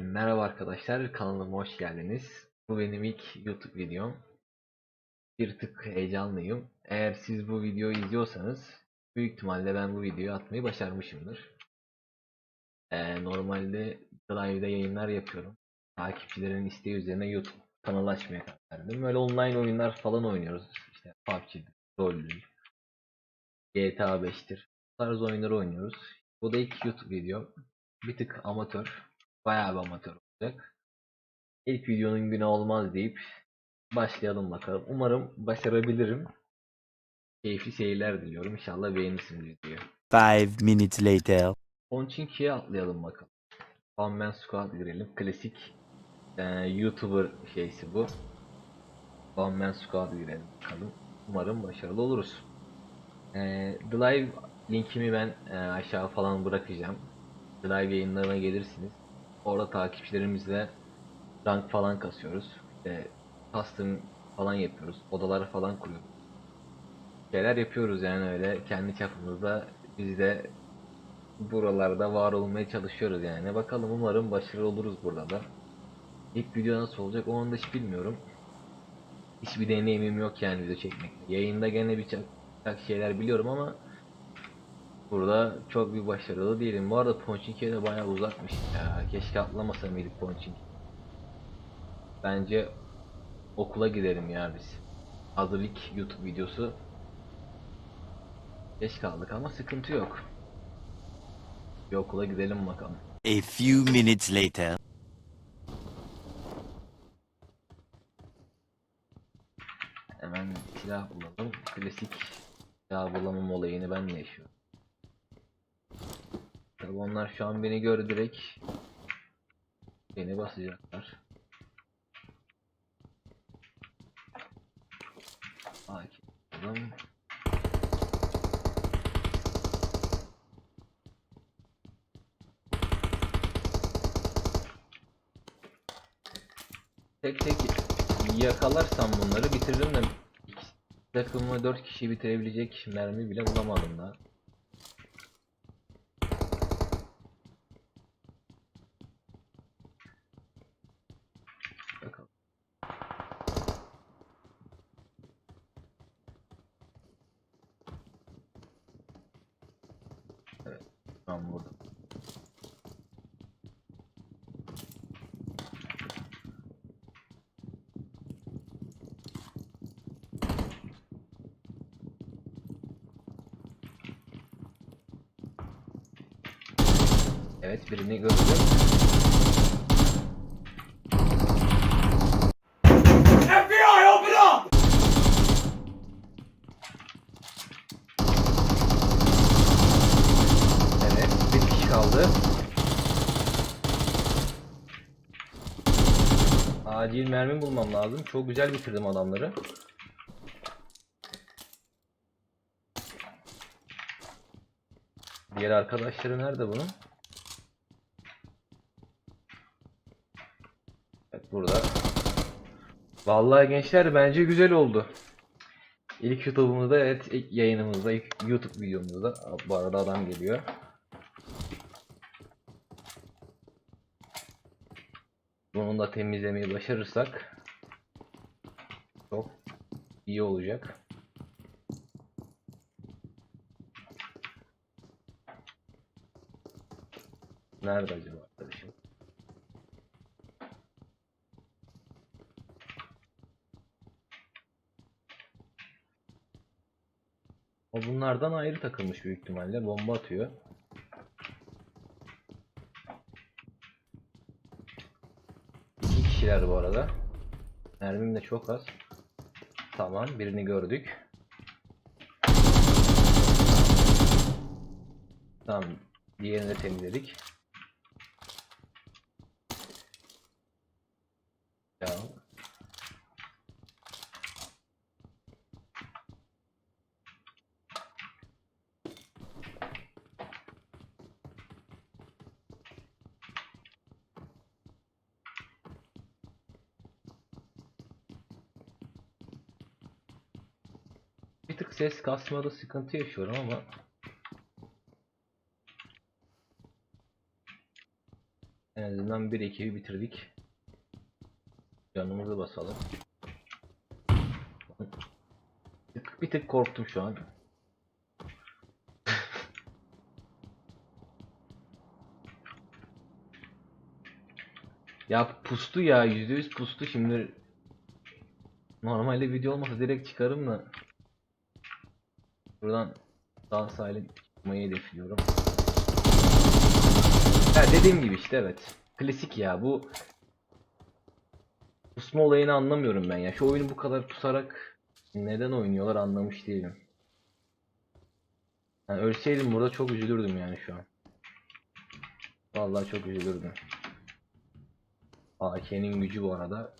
Merhaba arkadaşlar, kanalıma hoş geldiniz. Bu benim ilk YouTube videom. Bir tık heyecanlıyım. Eğer siz bu videoyu izliyorsanız, büyük ihtimalle ben bu videoyu atmayı başarmışımdır. Ee, normalde Drive'da yayınlar yapıyorum. Takipçilerin isteği üzerine YouTube kanalı açmaya karar verdim. Böyle online oyunlar falan oynuyoruz. İşte PUBG'dir, LoL'dür, GTA 5'tir. Bu tarz oyunları oynuyoruz. Bu da ilk YouTube videom. Bir tık amatör. Bayağı bir amatör olacak. İlk videonun günü olmaz deyip başlayalım bakalım. Umarım başarabilirim. Keyifli seyirler diliyorum. İnşallah beğenirsiniz videoyu. Five minutes later. Pochinki'ye atlayalım bakalım. One Man Squad girelim. Klasik e, YouTuber şeysi bu. One Man Squad girelim bakalım. Umarım başarılı oluruz. E, The Live linkimi ben e, aşağı falan bırakacağım. The Live yayınlarına gelirsiniz. Orada takipçilerimizle rank falan kasıyoruz. İşte custom falan yapıyoruz. Odalar falan kuruyoruz. Şeyler yapıyoruz yani öyle kendi çapımızda biz de buralarda var olmaya çalışıyoruz yani. Bakalım umarım başarılı oluruz burada da. İlk video nasıl olacak o anda hiç bilmiyorum. Hiçbir deneyimim yok yani video çekmek. Yayında gene birçok şeyler biliyorum ama burada çok bir başarılı değilim. Bu arada Pochinki'ye de bayağı uzakmış ya. Keşke atlamasam mıydık Pochinki. Bence okula gidelim ya biz. Hazır ilk YouTube videosu. Geç kaldık ama sıkıntı yok. Bir okula gidelim bakalım. A few minutes later. Hemen silah bulalım. Klasik silah bulamam olayını ben de yaşıyorum. Tabi onlar şu an beni gördü direkt beni basacaklar. Sakin. Tek tek yakalarsam bunları bitiririm de takımı 4 kişi bitirebilecek mermi bile bulamadım da. Bakalım. Evet, şu an burada. Evet birini gördüm. FBI, open up! Evet bir kişi kaldı. Acil mermi bulmam lazım. Çok güzel bitirdim adamları. Diğer arkadaşları nerede bunun? Burada. Vallahi gençler bence güzel oldu. İlk YouTube'umuzda evet ilk yayınımızda ilk YouTube videomuzda bu arada adam geliyor. Bunu da temizlemeyi başarırsak çok iyi olacak. Nerede acaba O bunlardan ayrı takılmış büyük ihtimalle. Bomba atıyor. İki kişiler bu arada. Mermim de çok az. Tamam birini gördük. Tamam diğerini temizledik. Ya. Bir tık ses kasmada sıkıntı yaşıyorum ama En azından bir ekibi bitirdik. Canımızı basalım. Bir tık korktum şu an. ya pustu ya %100 pustu şimdi Normalde video olmasa direkt çıkarım da Buradan sağ salim çıkmayı hedefliyorum. Ya dediğim gibi işte evet. Klasik ya bu Pusma olayını anlamıyorum ben ya. Şu oyunu bu kadar pusarak neden oynuyorlar anlamış değilim. Yani ölseydim burada çok üzülürdüm yani şu an. Vallahi çok üzülürdüm. AK'nin gücü bu arada.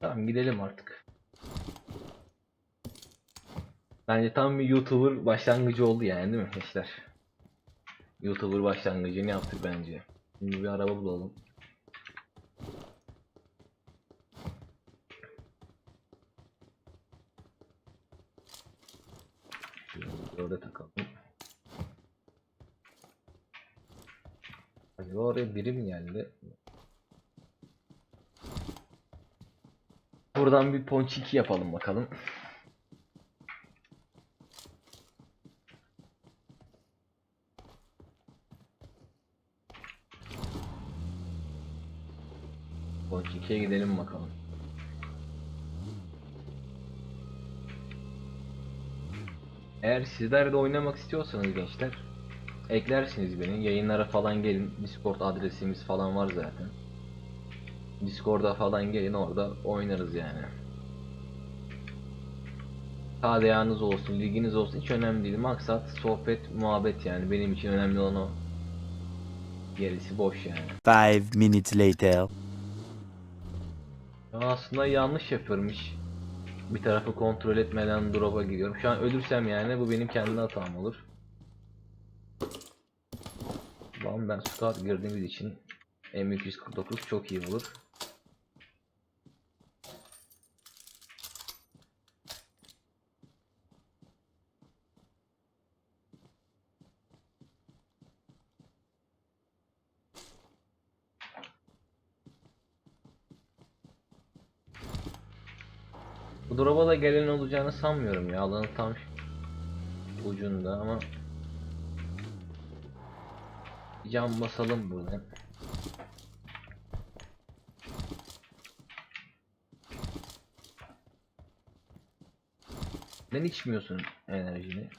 Tamam gidelim artık. Bence tam bir YouTuber başlangıcı oldu yani değil mi gençler? YouTuber başlangıcını yaptık bence. Şimdi bir araba bulalım. Orada takalım. Acaba oraya biri mi geldi? Buradan bir ponçiki yapalım bakalım. Ponçiki'ye gidelim bakalım. Eğer sizler de oynamak istiyorsanız gençler eklersiniz beni. Yayınlara falan gelin. Discord adresimiz falan var zaten. Discord'a falan gelin orada oynarız yani. KDA'nız olsun, liginiz olsun hiç önemli değil. Maksat sohbet, muhabbet yani. Benim için önemli olan o. Gerisi boş yani. Five minutes later. Ya aslında yanlış yapıyorum hiç. Bir tarafı kontrol etmeden drop'a gidiyorum. Şu an ölürsem yani bu benim kendi hatam olur. Lan ben squad girdiğimiz için M249 çok iyi olur. Bu drop'a da gelen olacağını sanmıyorum ya. Alanın tam ucunda ama cam basalım buradan. Neden içmiyorsun enerjini?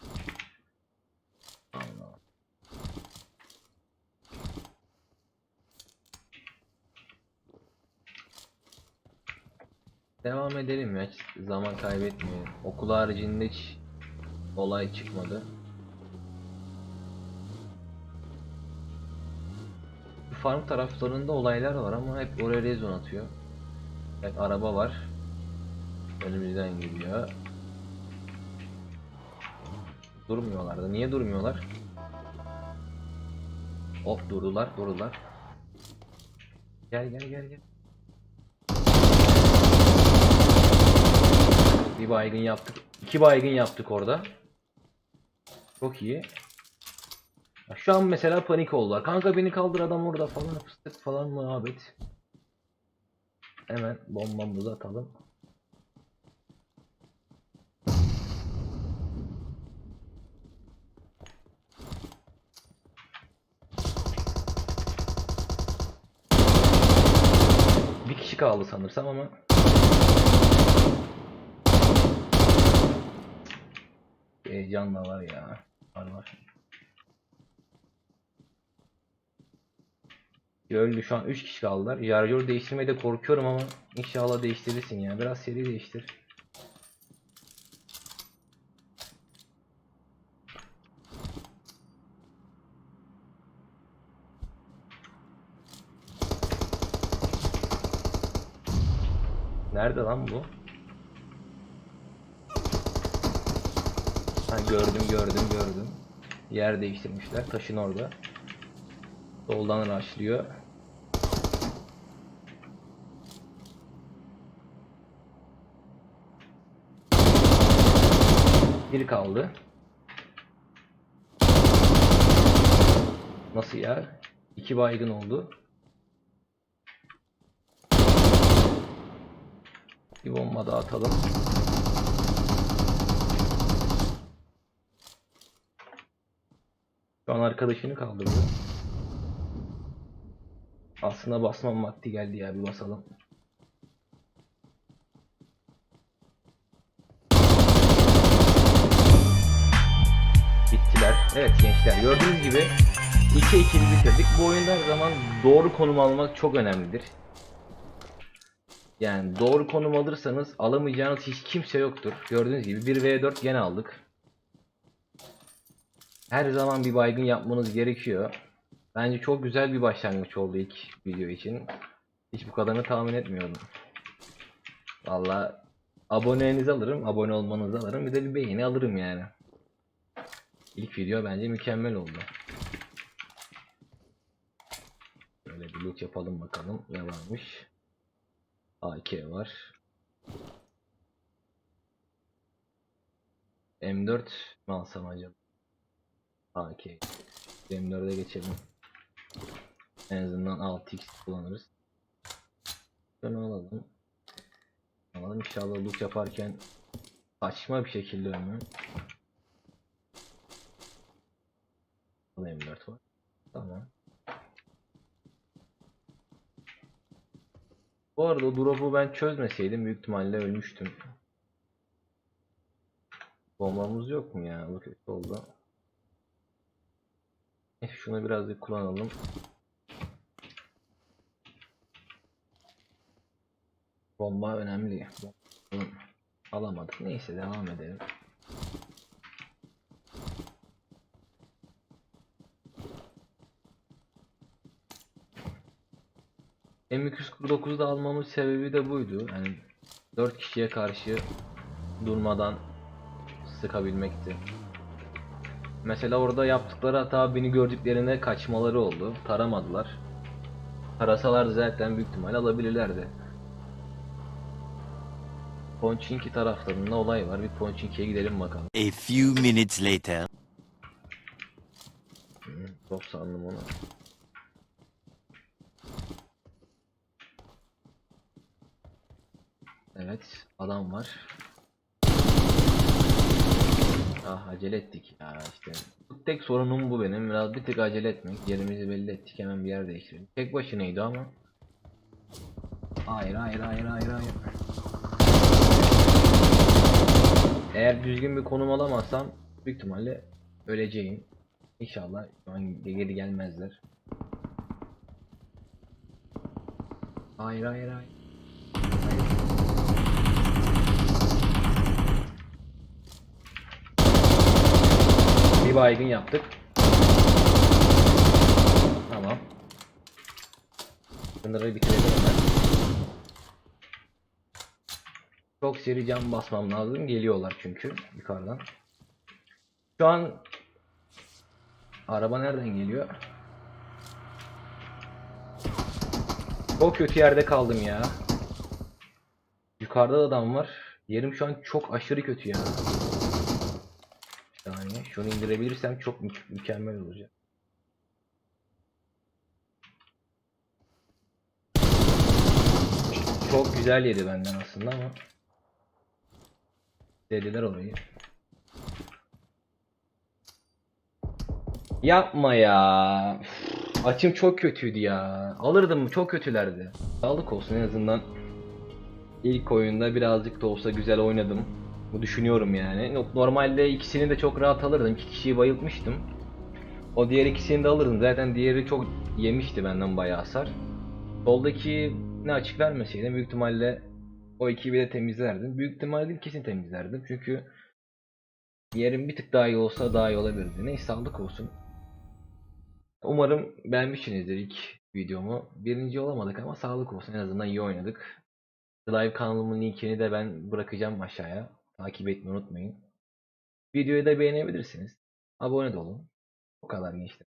Allah. Devam edelim ya. Zaman kaybetmeyelim. Okul haricinde hiç olay çıkmadı. Farm taraflarında olaylar var ama hep oraya rezon atıyor. Evet araba var. Önümüzden geliyor. Durmuyorlar da. Niye durmuyorlar? Hop durdular, durdular. Gel gel gel gel. Bir baygın yaptık. iki baygın yaptık orada. Çok iyi. Şu an mesela panik oldular. Kanka beni kaldır adam orada falan fıstık falan muhabbet. Hemen bombamızı atalım. Bir kişi kaldı sanırsam ama Heyecan da var ya. Var var. Öldü şu an 3 kişi kaldılar. Yargör değiştirmeye de korkuyorum ama inşallah değiştirirsin ya. Biraz seri değiştir. Nerede lan bu? Ha, gördüm gördüm gördüm. Yer değiştirmişler. Taşın orada. Soldan raşlıyor. Bir kaldı. Nasıl ya? İki baygın oldu. Bir bomba daha atalım. Şu an arkadaşını kaldırdı. Aslında basmam vakti geldi ya bir basalım. Bittiler. Evet gençler gördüğünüz gibi 2 ikili bitirdik. Bu oyunda her zaman doğru konum almak çok önemlidir. Yani doğru konum alırsanız alamayacağınız hiç kimse yoktur. Gördüğünüz gibi 1v4 gene aldık. Her zaman bir baygın yapmanız gerekiyor. Bence çok güzel bir başlangıç oldu ilk video için. Hiç bu kadarını tahmin etmiyordum. Valla abonenizi alırım, abone olmanızı alırım. Bir de bir beğeni alırım yani. İlk video bence mükemmel oldu. Böyle bir loot yapalım bakalım ne varmış. AK var. M4 mi alsam acaba? AK. M4'e geçelim. En azından 6x kullanırız. Şunu alalım. Alalım inşallah loot yaparken saçma bir şekilde ölmem. Burada M4 var. Tamam. Bu arada drop'u ben çözmeseydim büyük ihtimalle ölmüştüm. Bombamız yok mu ya? Bu kötü oldu. Şunu birazcık kullanalım. Bomba önemli. Alamadık. Neyse devam edelim. M249'da almamın sebebi de buydu. Yani 4 kişiye karşı durmadan sıkabilmekti. Mesela orada yaptıkları hata beni gördüklerinde kaçmaları oldu. Taramadılar. Tarasalar zaten büyük ihtimal alabilirlerdi. Ponçinki taraflarında olay var. Bir Ponçinki'ye gidelim bakalım. A few minutes later. Hı, Çok sandım onu. Evet, adam var. Ah acele ettik ya işte. Tek sorunum bu benim. Biraz bir tık acele etmek. Yerimizi belli ettik hemen bir yer değiştirelim. Tek başınaydı ama. Hayır hayır hayır hayır hayır. Eğer düzgün bir konum alamazsam büyük ihtimalle öleceğim. İnşallah şu an geri gelmezler. Hayır hayır. Hayır. Bir baygın yaptık. Tamam. Bunları bitirelim hemen. Çok seri cam basmam lazım. Geliyorlar çünkü yukarıdan. Şu an araba nereden geliyor? Çok kötü yerde kaldım ya. Yukarıda da adam var. Yerim şu an çok aşırı kötü ya. Şunu indirebilirsem çok mü- mükemmel olacak. Çok güzel yedi benden aslında ama. Dediler orayı. Yapma ya. Üf, Açım çok kötüydü ya. Alırdım çok kötülerdi. Sağlık olsun en azından. İlk oyunda birazcık da olsa güzel oynadım. Bu düşünüyorum yani. Normalde ikisini de çok rahat alırdım. İki kişiyi bayıltmıştım. O diğer ikisini de alırdım. Zaten diğeri çok yemişti benden bayağı hasar. Soldaki ne açık vermeseydim büyük ihtimalle o ekibi de temizlerdim. Büyük ihtimalle değil kesin temizlerdim. Çünkü yerim bir tık daha iyi olsa daha iyi olabilirdi. Neyse sağlık olsun. Umarım beğenmişsinizdir ilk videomu. Birinci olamadık ama sağlık olsun. En azından iyi oynadık. Live kanalımın linkini de ben bırakacağım aşağıya. Takip etmeyi unutmayın. Videoyu da beğenebilirsiniz. Abone de olun. Bu kadar gençler.